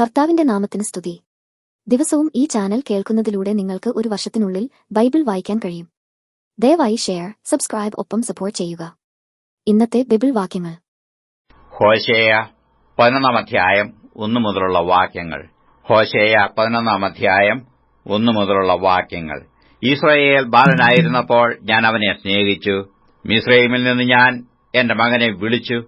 കർത്താവിന്റെ നാമത്തിന് സ്തുതി. ദിവസവും ഈ ചാനൽ കേൾക്കുന്നതിലൂടെ നിങ്ങൾക്ക് ഒരു വർഷത്തിനുള്ളിൽ ബൈബിൾ വായിക്കാൻ കഴിയും. ദയവായി ഷെയർ സബ്സ്ക്രൈബ് ഒപ്പം സപ്പോർട്ട് ചെയ്യുക. ഇന്നത്തെ ബൈബിൾ വാക്യങ്ങൾ. ഹോശേയ പതിനൊന്നാം അധ്യായം ഒന്നു മുതലുള്ള വാക്യങ്ങൾ. ഹോശേയ പതിനൊന്നാം അധ്യായം ഒന്നു മുതലുള്ള വാക്യങ്ങൾ. ഇസ്രയേൽ ബാലനായിരുന്നപ്പോൾ ഞാൻ അവനെ സ്നേഹിച്ചു. മിസ്രൈമിൽ നിന്ന് ഞാൻ എന്റെ മകനെ വിളിച്ചു.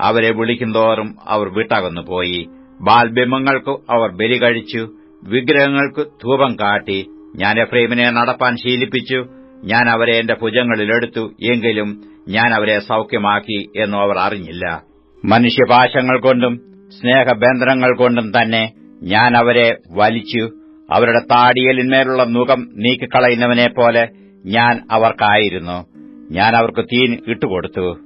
അവരെ വിളിക്കുന്നതോറും അവർ വിട്ടകന്നു പോയി. ബാൽബിംബങ്ങൾക്ക് അവർ ബലി കഴിച്ചു വിഗ്രഹങ്ങൾക്ക് ധൂപം കാട്ടി ഞാൻ എഫ്രൈമിനെ നടപ്പാൻ ശീലിപ്പിച്ചു ഞാൻ അവരെ എന്റെ ഭുജങ്ങളിലെടുത്തു എങ്കിലും ഞാൻ അവരെ സൌഖ്യമാക്കി എന്നും അവർ അറിഞ്ഞില്ല. മനുഷ്യപാശങ്ങൾ കൊണ്ടും സ്നേഹബന്ധനങ്ങൾ കൊണ്ടും തന്നെ ഞാൻ അവരെ വലിച്ചു അവരുടെ താടിയലിന്മേലുള്ള മുഖം നീക്കിക്കളയുന്നവനെ പോലെ ഞാൻ അവർക്കായിരുന്നു. ഞാൻ അവർക്ക് തീൻ ഇട്ടുകൊടുത്തു.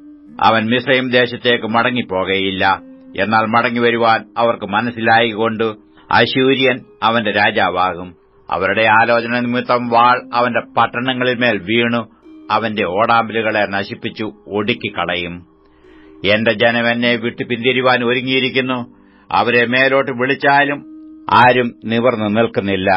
അവൻ മിശ്രയും ദേശത്തേക്ക് മടങ്ങിപ്പോകയില്ല. എന്നാൽ മടങ്ങിവരുവാൻ അവർക്ക് മനസ്സിലായിക്കൊണ്ട് അശൂര്യൻ അവന്റെ രാജാവാകും. അവരുടെ ആലോചന നിമിത്തം വാൾ അവന്റെ പട്ടണങ്ങളിന്മേൽ വീണു അവന്റെ ഓടാമ്പലുകളെ നശിപ്പിച്ചു ഒടുക്കിക്കളയും. എന്റെ ജനം എന്നെ വിട്ടു പിന്തിരിവാൻ ഒരുങ്ങിയിരിക്കുന്നു. അവരെ മേലോട്ട് വിളിച്ചാലും ആരും നിവർന്നു നിൽക്കുന്നില്ല.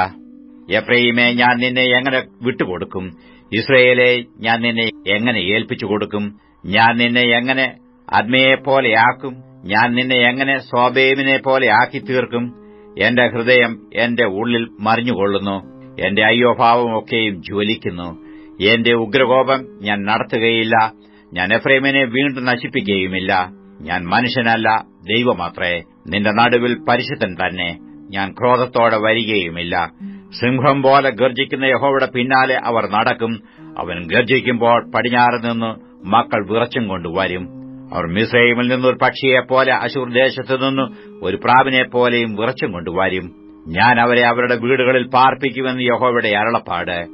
എഫ്രൈമെ ഞാൻ നിന്നെ എങ്ങനെ വിട്ടുകൊടുക്കും? ഇസ്രയേലെ ഞാൻ നിന്നെ എങ്ങനെ ഏൽപ്പിച്ചു കൊടുക്കും ഞാൻ നിന്നെ എങ്ങനെ അദ്മയെപ്പോലെയാക്കും ഞാൻ നിന്നെ എങ്ങനെ സ്വാബേമിനെ പോലെ ആക്കി തീർക്കും? എന്റെ ഹൃദയം എന്റെ ഉള്ളിൽ മറിഞ്ഞുകൊള്ളുന്നു. എന്റെ അയ്യോഭാവമൊക്കെയും ജ്വലിക്കുന്നു. എന്റെ ഉഗ്രകോപം ഞാൻ നടത്തുകയില്ല. ഞാൻ എഫ്രൈമിനെ വീണ്ടും നശിപ്പിക്കുകയുമില്ല. ഞാൻ മനുഷ്യനല്ല ദൈവമാത്രേ. നിന്റെ നടുവിൽ പരിശുദ്ധൻ തന്നെ. ഞാൻ ക്രോധത്തോടെ വരികയുമില്ല. സിംഹം പോലെ ഗർജിക്കുന്ന യഹോവയുടെ പിന്നാലെ അവർ നടക്കും. അവൻ ഗർജിക്കുമ്പോൾ പടിഞ്ഞാറ് നിന്ന് മക്കൾ വിറച്ചും കൊണ്ടുവരും അവർ മിസ്രൈമിൽ നിന്നൊരു പക്ഷിയെപ്പോലെ അശൂർ ദേശത്തു നിന്ന് ഒരു പ്രാവിനെ പോലെയും വിറച്ചും കൊണ്ടുവരും. ഞാൻ അവരെ അവരുടെ വീടുകളിൽ പാർപ്പിക്കുമെന്ന് യഹോവയുടെ അരളപ്പാട്.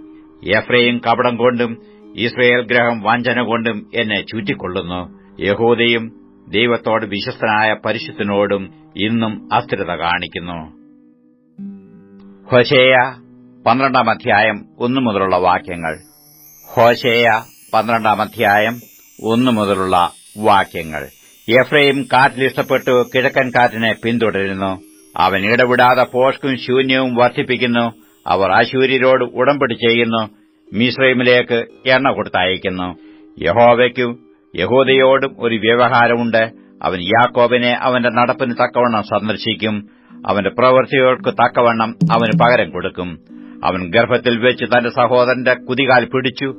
എഫ്രയും കപടം കൊണ്ടും ഇസ്രയേൽ ഗ്രഹം വഞ്ചന കൊണ്ടും എന്നെ ചുറ്റിക്കൊള്ളുന്നു. യഹൂദയും ദൈവത്തോട് വിശ്വസ്തനായ പരിശുദ്ധനോടും ഇന്നും അസ്ഥിരത കാണിക്കുന്നു. ഹോശേയ പന്ത്രണ്ടാം അധ്യായം ഒന്നു മുതലുള്ള വാക്യങ്ങൾ. ഹോശേയ പന്ത്രണ്ടാം അധ്യായം ഒന്നു മുതലുള്ള വാക്യങ്ങൾ. എഫ്രൈം കാറ്റിലിഷ്ടപ്പെട്ടു കിഴക്കൻ കാറ്റിനെ പിന്തുടരുന്നു. അവൻ ഇടവിടാതെ പോഷ്കും ശൂന്യവും വർദ്ധിപ്പിക്കുന്നു. അവർ അശൂര്യരോട് ഉടമ്പടി ചെയ്യുന്നു. മിശ്രൈമിലേക്ക് എണ്ണ കൊടുത്തയക്കുന്നു. യഹോവയ്ക്കും യഹോദയോടും ഒരു വ്യവഹാരമുണ്ട്. അവൻ യാക്കോബിനെ അവന്റെ നടപ്പിന് തക്കവണ്ണം സന്ദർശിക്കും. അവന്റെ പ്രവൃത്തികൾക്ക് തക്കവണ്ണം അവന് പകരം കൊടുക്കും. അവൻ ഗർഭത്തിൽ വെച്ച് തന്റെ സഹോദരന്റെ കുതികാൽ പിടിച്ചു.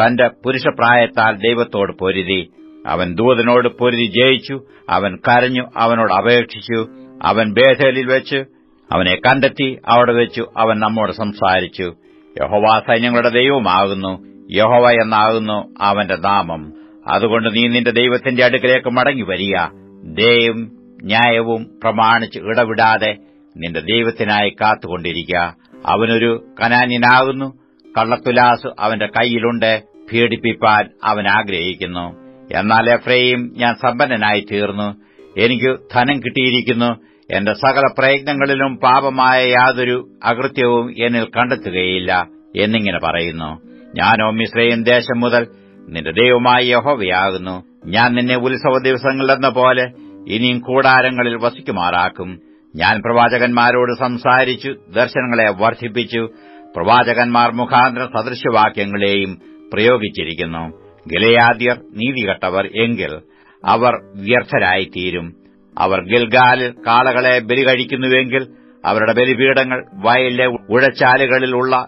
തന്റെ പുരുഷപ്രായത്താൽ ദൈവത്തോട് പൊരുതി. അവൻ ദൂതനോട് പൊരുതി ജയിച്ചു. അവൻ കരഞ്ഞു അവനോട് അപേക്ഷിച്ചു. അവൻ ബേഥേലിൽ വെച്ച് അവനെ കണ്ടെത്തി അവിടെ വെച്ചു അവൻ നമ്മോട് സംസാരിച്ചു. യഹോവ സൈന്യങ്ങളുടെ ദൈവമാകുന്നു. യഹോവ എന്നാകുന്നു അവന്റെ നാമം. അതുകൊണ്ട് നീ നിന്റെ ദൈവത്തിന്റെ അടുക്കലേക്ക് മടങ്ങി വരിക. ദയും ന്യായവും പ്രമാണിച്ച് ഇടവിടാതെ നിന്റെ ദൈവത്തിനായി കാത്തുകൊണ്ടിരിക്കുക അവനൊരു കനാന്യനാകുന്നു. കള്ളത്തുലാസ് അവന്റെ കൈയിലുണ്ട് പീഡിപ്പിപ്പാൻ അവൻ ആഗ്രഹിക്കുന്നു. എന്നാൽ എഫ്രൈം ഞാൻ സമ്പന്നനായി തീർന്നു എനിക്ക് ധനം കിട്ടിയിരിക്കുന്നു. എന്റെ സകല പ്രയത്നങ്ങളിലും പാപമായ യാതൊരു അകൃത്യവും എന്നിൽ കണ്ടെത്തുകയില്ല എന്നിങ്ങനെ പറയുന്നു. ഞാനോ മിശ്രയും ദേശം മുതൽ നിന്റെ ദൈവമായി യഹോവയാകുന്നു. ഞാൻ നിന്നെ ഉത്സവ ദിവസങ്ങളിലെന്ന പോലെ ഇനിയും കൂടാരങ്ങളിൽ വസിക്കുമാറാക്കും. ഞാൻ പ്രവാചകന്മാരോട് സംസാരിച്ചു ദർശനങ്ങളെ വർദ്ധിപ്പിച്ചു. പ്രവാചകന്മാർ മുഖാന്തര സദൃശവാക്യങ്ങളെയും പ്രയോഗിച്ചിരിക്കുന്നു. ഗിലയാദ്യർ നീതികെട്ടവർ എങ്കിൽ അവർ വ്യർത്ഥരായിത്തീരും. അവർ ഗിൽഗാലിൽ കാളകളെ ബലി കഴിക്കുന്നുവെങ്കിൽ അവരുടെ ബലിപീഠങ്ങൾ വയലിലെ ഉഴച്ചാലുകളിലുള്ള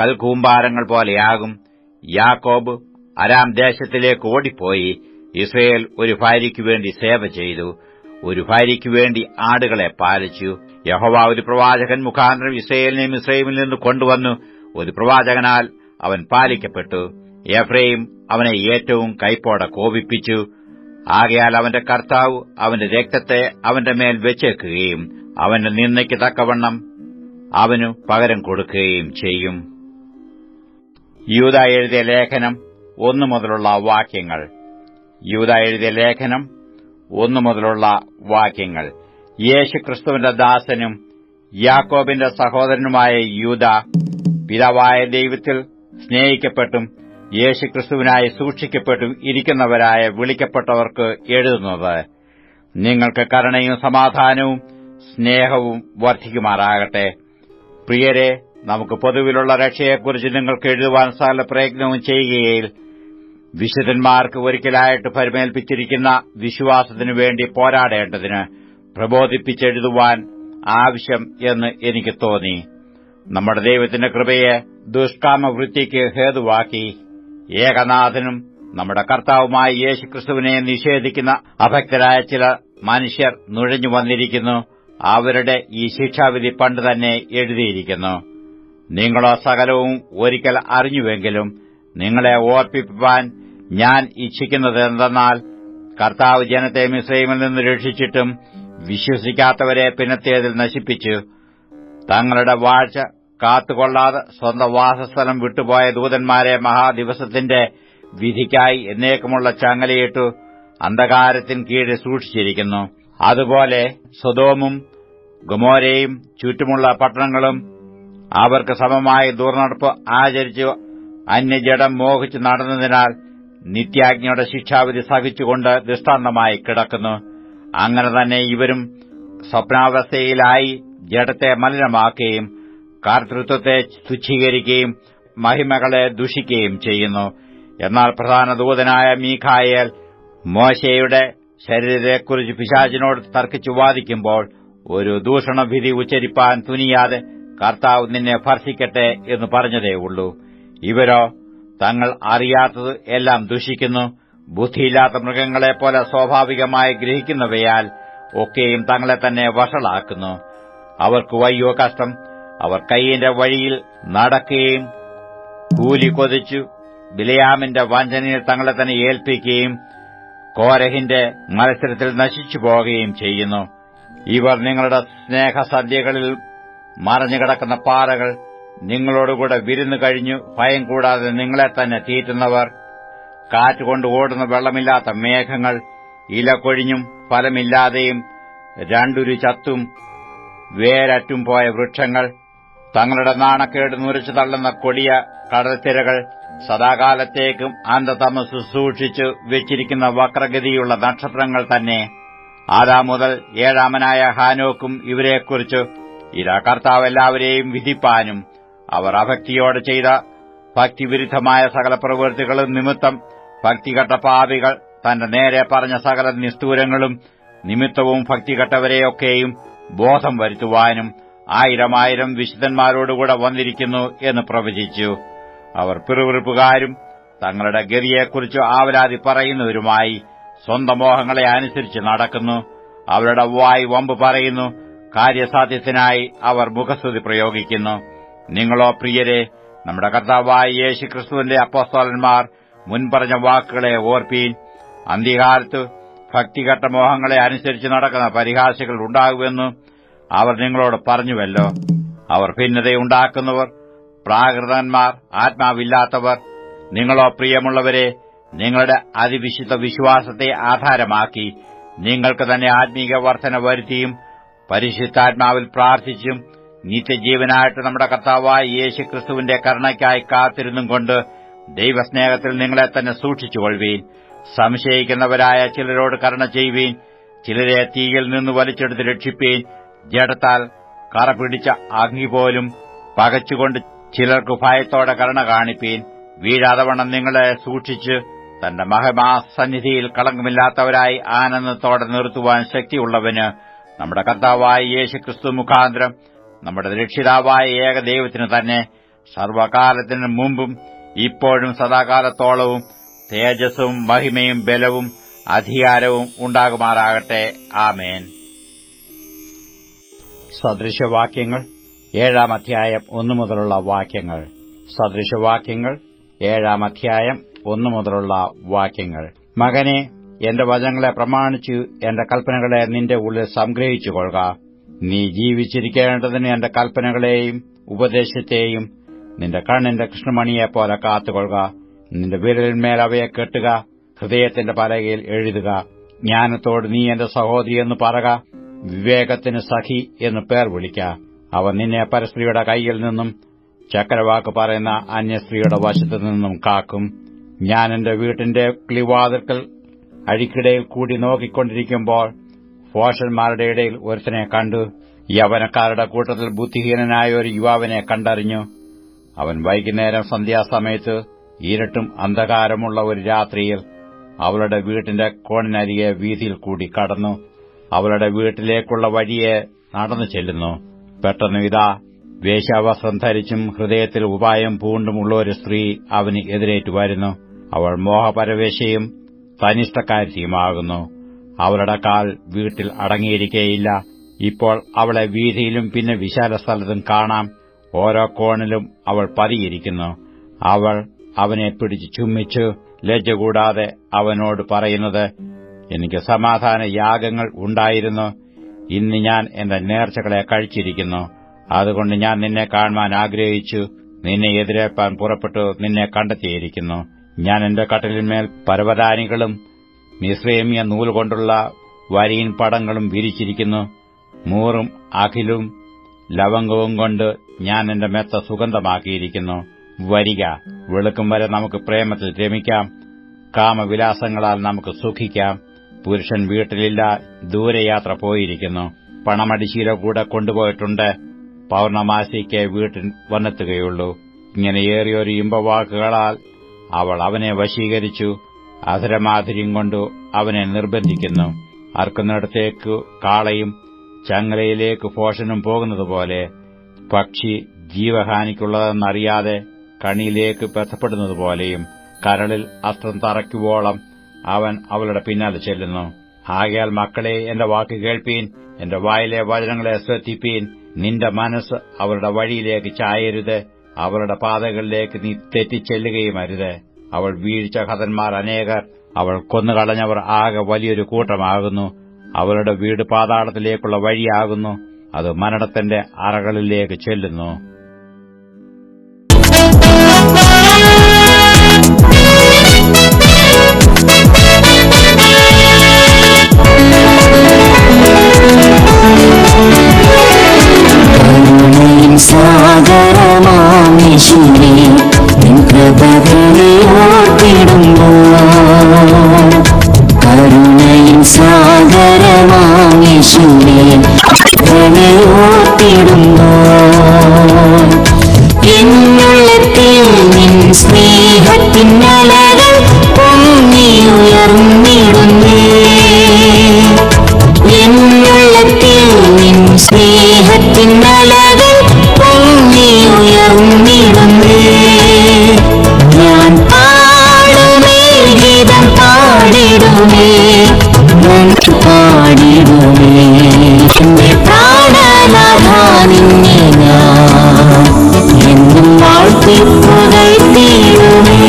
കൽകൂമ്പാരങ്ങൾ പോലെയാകും. യാക്കോബ് അരാം ദേശത്തിലേക്ക് ഓടിപ്പോയി. ഇസ്രയേൽ ഒരു ഭാര്യയ്ക്കു വേണ്ടി സേവ ചെയ്തു. ഒരു ഭാര്യയ്ക്കു വേണ്ടി ആടുകളെ പാലിച്ചു. യഹോവ ഒരു പ്രവാചകൻ മുഖാന്തരം ഇസ്രയേലിനെയും ഇസ്രയേലിൽ നിന്ന് കൊണ്ടുവന്നു. ഒരു പ്രവാചകനാൽ അവൻ പാലിക്കപ്പെട്ടു. എഫ്രൈം അവനെ ഏറ്റവും കൈപ്പോടെ കോപിപ്പിച്ചു. ആകയാൽ അവന്റെ കർത്താവ് അവന്റെ രക്തത്തെ അവന്റെ മേൽ വെച്ചേക്കുകയും അവന്റെ നിന്നയ്ക്ക് തക്കവണ്ണം അവനു പകരം കൊടുക്കുകയും ചെയ്യും. യൂത എഴുതിയ ലേഖനം ഒന്നു മുതലുള്ള വാക്യങ്ങൾ. യൂത എഴുതിയ ലേഖനം ഒന്നു മുതലുള്ള വാക്യങ്ങൾ. യേശുക്രിസ്തുവിന്റെ ദാസനും യാക്കോബിന്റെ സഹോദരനുമായ യൂത പിതാവായ ദൈവത്തിൽ സ്നേഹിക്കപ്പെട്ടും യേശുക്രിസ്തുവിനായി സൂക്ഷിക്കപ്പെട്ടു ഇരിക്കുന്നവരായ വിളിക്കപ്പെട്ടവർക്ക് എഴുതുന്നത് നിങ്ങൾക്ക് കരുണയും സമാധാനവും സ്നേഹവും വർദ്ധിക്കുമാറാകട്ടെ. പ്രിയരെ നമുക്ക് പൊതുവിലുള്ള രക്ഷയെക്കുറിച്ച് നിങ്ങൾക്ക് എഴുതുവാൻ സകല പ്രയത്നവും ചെയ്യുകയിൽ വിശുദ്ധന്മാർക്ക് ഒരിക്കലായിട്ട് പരിമേൽപ്പിച്ചിരിക്കുന്ന വിശ്വാസത്തിനു വേണ്ടി പോരാടേണ്ടതിന് പ്രബോധിപ്പിച്ചെഴുതുവാൻ ആവശ്യം എന്ന് എനിക്ക് തോന്നി. നമ്മുടെ ദൈവത്തിന്റെ കൃപയെ ദുഷ്കാമവൃത്തിക്ക് ഹേതുവാക്കി ഏകനാഥനും നമ്മുടെ കർത്താവുമായ യേശുക്രിസ്തുവിനെ നിഷേധിക്കുന്ന അഭക്തരായ ചില മനുഷ്യർ നുഴഞ്ഞു വന്നിരിക്കുന്നു. അവരുടെ ഈ ശിക്ഷാവിധി പണ്ട് തന്നെ എഴുതിയിരിക്കുന്നു. നിങ്ങളോ സകലവും ഒരിക്കൽ അറിഞ്ഞുവെങ്കിലും നിങ്ങളെ ഓർപ്പിപ്പാൻ ഞാൻ ഇച്ഛിക്കുന്നത് എന്തെന്നാൽ കർത്താവ് ജനത്തെ മിശ്രൈമിൽ നിന്ന് രക്ഷിച്ചിട്ടും വിശ്വസിക്കാത്തവരെ പിന്നത്തേതിൽ നശിപ്പിച്ചു തങ്ങളുടെ വാഴ്ച കാത്തുകൊള്ളാതെ സ്വന്തം വാസസ്ഥലം വിട്ടുപോയ ദൂതന്മാരെ മഹാദിവസത്തിന്റെ വിധിക്കായി എന്നേക്കുമുള്ള ചങ്ങലയിട്ടു അന്ധകാരത്തിന് കീഴിൽ സൂക്ഷിച്ചിരിക്കുന്നു. അതുപോലെ സ്വതോമും ഗുമോരയും ചുറ്റുമുള്ള പട്ടണങ്ങളും അവർക്ക് സമമായ ദുർനടപ്പ് ആചരിച്ചു അന്യജടം മോഹിച്ചു നടന്നതിനാൽ നിത്യാജ്ഞയുടെ ശിക്ഷാവിധി സഹിച്ചുകൊണ്ട് ദൃഷ്ടാന്തമായി കിടക്കുന്നു. അങ്ങനെ തന്നെ ഇവരും സ്വപ്നാവസ്ഥയിലായി ജഡത്തെ മലിനമാക്കുകയും കർത്തൃത്വത്തെ തുച്ഛീകരിക്കുകയും മഹിമകളെ ദുഷിക്കുകയും ചെയ്യുന്നു. എന്നാൽ പ്രധാന ദൂതനായ മീഖായേൽ മോശയുടെ ശരീരത്തെക്കുറിച്ച് പിശാചിനോട് തർക്കിച്ചു വാദിക്കുമ്പോൾ ഒരു ദൂഷണവിധി ഉച്ചരിപ്പാൻ തുനിയാതെ കർത്താവ് നിന്നെ ഭർഷിക്കട്ടെ എന്ന് പറഞ്ഞതേ ഉള്ളൂ. ഇവരോ? തങ്ങൾ അറിയാത്തത് എല്ലാം ദുഷിക്കുന്നു. ബുദ്ധിയില്ലാത്ത മൃഗങ്ങളെപ്പോലെ സ്വാഭാവികമായി ഗ്രഹിക്കുന്നവയാൽ ഒക്കെയും തങ്ങളെ തന്നെ വഷളാക്കുന്നു. അവർക്ക് വയ്യോ കഷ്ടം. അവർ കൈയിന്റെ വഴിയിൽ നടക്കുകയും കൂലി കൊതിച്ചു ബിലയാമിന്റെ വഞ്ചനയിൽ തങ്ങളെ തന്നെ ഏൽപ്പിക്കുകയും കോരഹിന്റെ മത്സരത്തിൽ നശിച്ചു പോകുകയും ചെയ്യുന്നു. ഇവർ നിങ്ങളുടെ സ്നേഹസദ്യകളിൽ മറഞ്ഞുകിടക്കുന്ന പാറകൾ നിങ്ങളോടുകൂടെ വിരുന്നു കഴിഞ്ഞു ഭയം കൂടാതെ നിങ്ങളെ തന്നെ തീറ്റുന്നവർ. കാറ്റുകൊണ്ട് ഓടുന്ന വെള്ളമില്ലാത്ത മേഘങ്ങൾ ഇല കൊഴിഞ്ഞും ഫലമില്ലാതെയും രണ്ടുരു ചത്തും വേരറ്റും പോയ വൃക്ഷങ്ങൾ തങ്ങളുടെ നാണക്കേട് നുരച്ചു തള്ളുന്ന കൊടിയ കടൽത്തിരകൾ സദാകാലത്തേക്കും അന്ധതമസ് സൂക്ഷിച്ചു വെച്ചിരിക്കുന്ന വക്രഗതിയുള്ള നക്ഷത്രങ്ങൾ തന്നെ ആദാം മുതൽ ഏഴാമനായ ഹാനോക്കും ഇവരെക്കുറിച്ച് ഇതാ കർത്താവ് എല്ലാവരെയും വിധിപ്പാനും അവർ അഭക്തിയോടെ ചെയ്ത ഭക്തിവിരുദ്ധമായ സകല പ്രവൃത്തികളും നിമിത്തം ഭക്തികെട്ട പാപികൾ തന്റെ നേരെ പറഞ്ഞ സകല നിസ്തൂരങ്ങളും നിമിത്തവും ഭക്തികെട്ടവരെയൊക്കെയും ബോധം വരുത്തുവാനും ആയിരമായിരം വിശുദ്ധന്മാരോടുകൂടെ വന്നിരിക്കുന്നു എന്ന് പ്രവചിച്ചു. അവർ പിറുവിറുപ്പുകാരും തങ്ങളുടെ ഗതിയെക്കുറിച്ച് ആവലാതി പറയുന്നവരുമായി സ്വന്തം മോഹങ്ങളെ അനുസരിച്ച് നടക്കുന്നു. അവരുടെ വായ് വമ്പ് പറയുന്നു. കാര്യസാധ്യത്തിനായി അവർ മുഖസ്തുതി പ്രയോഗിക്കുന്നു. നിങ്ങളോ പ്രിയരെ നമ്മുടെ കർത്താവായ യേശുക്രിസ്തുവിന്റെ അപ്പോസ്തോലന്മാർ മുൻപറഞ്ഞ വാക്കുകളെ ഓർപ്പീൻ. അന്ത്യകാലത്ത് ഭക്തിഘട്ട മോഹങ്ങളെ അനുസരിച്ച് നടക്കുന്ന പരിഹാസികൾ ഉണ്ടാകുമെന്ന് അവർ നിങ്ങളോട് പറഞ്ഞുവല്ലോ. അവർ ഭിന്നതയുണ്ടാക്കുന്നവർ പ്രാകൃതന്മാർ ആത്മാവില്ലാത്തവർ. നിങ്ങളോ പ്രിയമുള്ളവരെ നിങ്ങളുടെ അതിവിശുദ്ധ വിശ്വാസത്തെ ആധാരമാക്കി നിങ്ങൾക്ക് തന്നെ ആത്മീക വർധന വരുത്തിയും പരിശുദ്ധാത്മാവിൽ പ്രാർത്ഥിച്ചും നിത്യജീവനായിട്ട് നമ്മുടെ കർത്താവായ യേശു ക്രിസ്തുവിന്റെ കരുണയ്ക്കായി കാത്തിരുന്നും കൊണ്ട് ദൈവസ്നേഹത്തിൽ നിങ്ങളെ തന്നെ സൂക്ഷിച്ചുകൊള്ളുവീൻ. സംശയിക്കുന്നവരായ ചിലരോട് കരുണ ചെയ്യുവീൻ. ചിലരെ തീയിൽ നിന്ന് വലിച്ചെടുത്ത് രക്ഷിപ്പീൻ. ജഡത്താൽ കറ പിടിച്ച അഗ്നി പോലും പകച്ചുകൊണ്ട് ചിലർക്ക് ഭയത്തോടെ കരുണ കാണിപ്പീൻ. വീഴാതവണ്ണം നിങ്ങളെ സൂക്ഷിച്ച് തന്റെ മഹമാസന്നിധിയിൽ കളങ്കമില്ലാത്തവരായി ആനന്ദത്തോടെ നിർത്തുവാൻ ശക്തിയുള്ളവന് നമ്മുടെ കർത്താവായ യേശുക്രിസ്തു മുഖാന്തരം നമ്മുടെ രക്ഷിതാവായ ഏക ദൈവത്തിന് തന്നെ സർവകാലത്തിനു മുമ്പും ഇപ്പോഴും സദാകാലത്തോളവും തേജസ്സും മഹിമയും ബലവും അധികാരവും ഉണ്ടാകുമാറാകട്ടെ. ആമേൻ. സദൃശവാക്യങ്ങൾ. ഏഴാം അധ്യായം ഒന്നു മുതലുള്ള വാക്യങ്ങൾ. സദൃശവാക്യങ്ങൾ. ഏഴാം അധ്യായം ഒന്നു മുതലുള്ള വാക്യങ്ങൾ. മകനെ എന്റെ വചനങ്ങളെ പ്രമാണിച്ചു എന്റെ കൽപ്പനകളെ നിന്റെ ഉള്ളിൽ സംഗ്രഹിച്ചു കൊള്ളുക നീ ജീവിച്ചിരിക്കേണ്ടതിന് എന്റെ കൽപ്പനകളെയും ഉപദേശത്തെയും നിന്റെ കണ്ണിന്റെ കൃഷ്ണമണിയെപ്പോലെ കാത്തുകൊള്ളുക. നിന്റെ വിരലിന്മേൽ അവയെ കെട്ടുക. ഹൃദയത്തിന്റെ പലകയിൽ എഴുതുക. ജ്ഞാനത്തോട് നീ എന്റെ സഹോദരി എന്ന് പറക. വിവേകത്തിന് സഖി എന്ന് പേർ വിളിക്ക. അവ നിന്നെ പരസ്ത്രീയുടെ കൈയിൽ നിന്നും ചക്രവാക്ക് പറയുന്ന അന്യസ്ത്രീയുടെ വശത്തു നിന്നും കാക്കും. ഞാൻ എന്റെ വീട്ടിന്റെ ക്ലിവാതിർക്കൽ അഴിക്കിടയിൽ കൂടി നോക്കിക്കൊണ്ടിരിക്കുമ്പോൾ ഫോഷന്മാരുടെ ഇടയിൽ ഒരുത്തനെ കണ്ടു. യവനക്കാരുടെ കൂട്ടത്തിൽ ബുദ്ധിഹീനനായ ഒരു യുവാവിനെ കണ്ടറിഞ്ഞു. അവൻ വൈകുന്നേരം സന്ധ്യാസമയത്ത് ഇരുട്ടും അന്ധകാരമുള്ള ഒരു രാത്രിയിൽ അവളുടെ വീട്ടിന്റെ കോണിനരികെ വീതിയിൽ കൂടി കടന്നു. അവളുടെ വീട്ടിലേക്കുള്ള വഴിയെ നടന്നു ചെല്ലുന്നു. പെട്ടെന്ന് ഇതാ വേശ്യാവസ്ത്രം ധരിച്ചും ഹൃദയത്തിൽ ഉപായം പൂണ്ടുമുള്ള ഒരു സ്ത്രീ അവന് എതിരേറ്റു വരുന്നു. അവൾ മോഹപരവേശയും തനിഷ്ടക്കാരിയുമാകുന്നു. അവളുടെ കാൽ വീട്ടിൽ അടങ്ങിയിരിക്കേയില്ല. ഇപ്പോൾ അവളെ വീതിയിലും പിന്നെ വിശാല സ്ഥലത്തും കാണാം. ഓരോ കോണിലും അവൾ പതിയിരിക്കുന്നു. അവൾ അവനെ പിടിച്ച് ചുമ്മിച്ചു ലജ്ജ കൂടാതെ അവനോട് പറയുന്നത് എനിക്ക് സമാധാന യാഗങ്ങൾ ഉണ്ടായിരുന്നു. ഇന്ന് ഞാൻ എന്റെ നേർച്ചകളെ കഴിച്ചിരിക്കുന്നു. അതുകൊണ്ട് ഞാൻ നിന്നെ കാണുവാൻ ആഗ്രഹിച്ചു. നിന്നെ എതിരേപ്പാൻ പുറപ്പെട്ടു നിന്നെ കണ്ടെത്തിയിരിക്കുന്നു. ഞാൻ എന്റെ കട്ടലിന്മേൽ പരവതാനികളും മിശ്രേമിയ നൂലുകൊണ്ടുള്ള വരിയിൻ പടങ്ങളും വിരിച്ചിരിക്കുന്നു. മൂറും അഖിലും ലവംഗവും കൊണ്ട് ഞാൻ എന്റെ മെത്ത സുഗന്ധമാക്കിയിരിക്കുന്നു. വരിക വെളുക്കും വരെ നമുക്ക് പ്രേമത്തിൽ രമിക്കാം. കാമവിലാസങ്ങളാൽ നമുക്ക് സുഖിക്കാം. പുരുഷൻ വീട്ടിലില്ല ദൂരയാത്ര പോയിരിക്കുന്നു. പണമടിശീല കൂടെ കൊണ്ടുപോയിട്ടുണ്ട്. പൗർണമാസിക്ക് വീട്ടിൽ വന്നെത്തുകയുള്ളൂ. ഇങ്ങനെ ഏറിയൊരു ഇമ്പവാക്കുകളാൽ അവൾ അവനെ വശീകരിച്ചു. അധരമാധുര്യം കൊണ്ടു അവനെ നിർബന്ധിക്കുന്നു. അർക്കുന്നിടത്തേക്ക് കാളയും ചങ്ങലയിലേക്ക് ഫോഷനും പോകുന്നതുപോലെ പക്ഷി ജീവഹാനിക്കുള്ളതെന്നറിയാതെ കണിയിലേക്ക് ബന്ധപ്പെടുന്നതുപോലെയും കരളിൽ അസ്ത്രം തറയ്ക്കുവോളം അവൻ അവളുടെ പിന്നാലെ ചെല്ലുന്നു. ആകയാൽ മക്കളെ എന്റെ വാക്ക് കേൾപ്പീൻ എന്റെ വായിലെ വചനങ്ങളെ ശ്രദ്ധിപ്പീൻ. നിന്റെ മനസ്സ് അവരുടെ വഴിയിലേക്ക് ചായരുത്. അവരുടെ പാതകളിലേക്ക് നീ തെറ്റിച്ചെല്ലുകയും അരുത് അവൾ വീഴ്ച ഹതന്മാർ അനേകർ. അവൾ കൊന്നുകളഞ്ഞവർ ആകെ വലിയൊരു കൂട്ടമാകുന്നു. അവളുടെ വീട് പാതാളത്തിലേക്കുള്ള വഴിയാകുന്നു. അത് മരണത്തിന്റെ അറകളിലേക്ക് ചെല്ലുന്നു. നിൻ സ്നേഹത്തിൻ അലകൾ പൊങ്ങിയുയർന്നിടുന്നേ ഞാൻ പാടുമേ ഗീതം പാടിടുമേ ഞാൻ പാടിടുമേ എന്റെ പ്രാണനാഥ നിന്നെ ഞാൻ എന്നും വാഴ്ത്തി പുകഴ്ത്തിയിടുമേ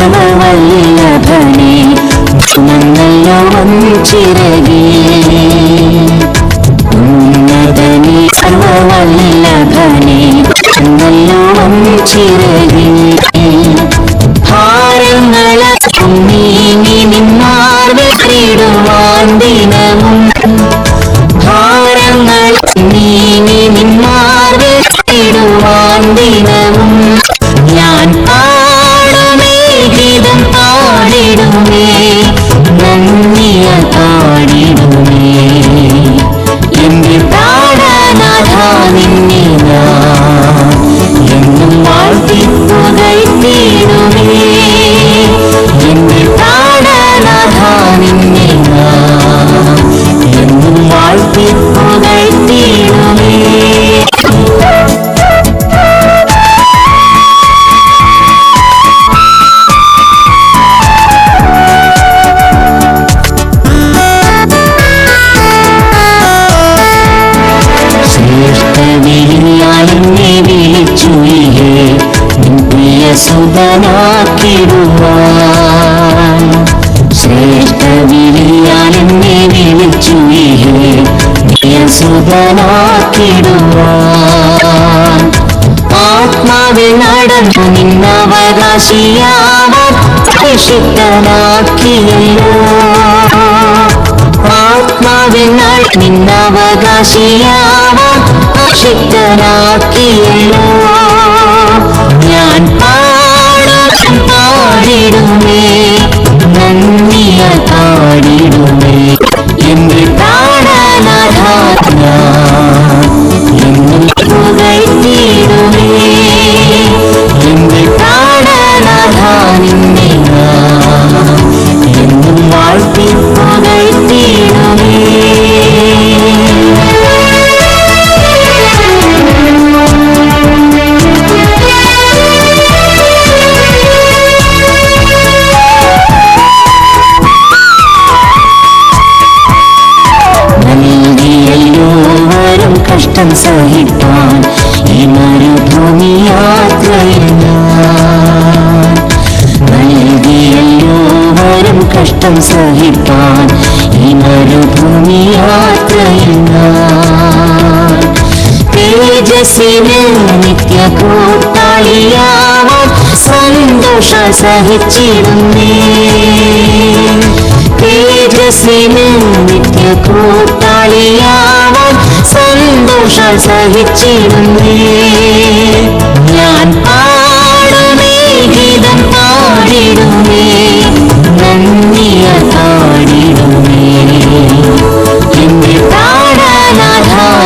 സർവവല്ലഭനേ സുമംഗലോ വഞ്ചിരകേ ഉന്നതനേ സർവവല്ലഭനേ സുമംഗലോ വഞ്ചിരകേ ഭാരങ്ങളൊക്കെ നീങ്ങി സുതനാക്കിടുവാൻ ആത്മാവിൽ നടന്നു നിന്നവകാശിയാവാൻ അഭിഷിക്തനാക്കിയല്ലോ ആത്മാവിൽ നടന്നു നിന്നവകാശിയാവാൻ അഭിഷിക്തനാക്കിയല്ലോ ഞാൻ പാടും കഷ്ടം സഹിപ്പാൻ ഈ മരുഭൂമി യാത്രയിൽ നൽകിയല്ലോ വരും കഷ്ടം സഹിപ്പാൻ ഈ മരുഭൂമി കൂട്ടാളിയാവാൻ സന്തോഷ സഹിച്ചിരുന്നേ തേജസ്സിന് നിത്യ കൂട്ടാളിയാവാൻ സന്തോഷ സഹിച്ചിരുന്നേ ഞാൻ പാടുമേ ഗീതം പാടിടുമേ നന്ദിയ പാടിടുമേ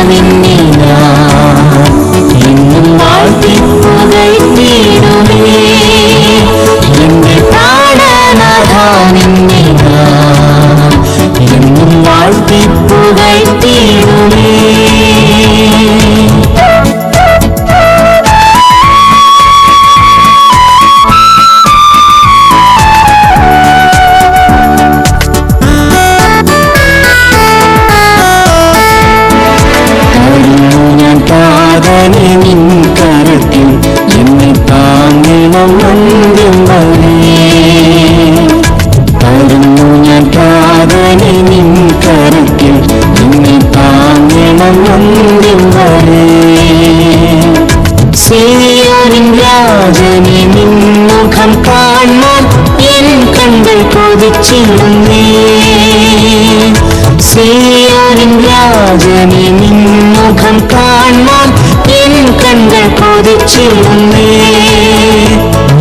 നിന്നെ ചൊല്ലുന്നേ സിയാരിൻ രാജനെ നിൻമുഖം കാണാൻ എൻ കണ്ണുകൾ കൊതിച്ചിരുന്നേ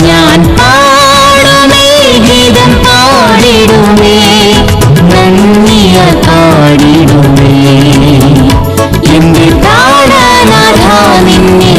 ഞാൻ പാടുമേ ഗീതം പാടിടുമേ നന്ദിയ പാടിടുമേ എന്റെ പാടാനാഥ നിന്നെ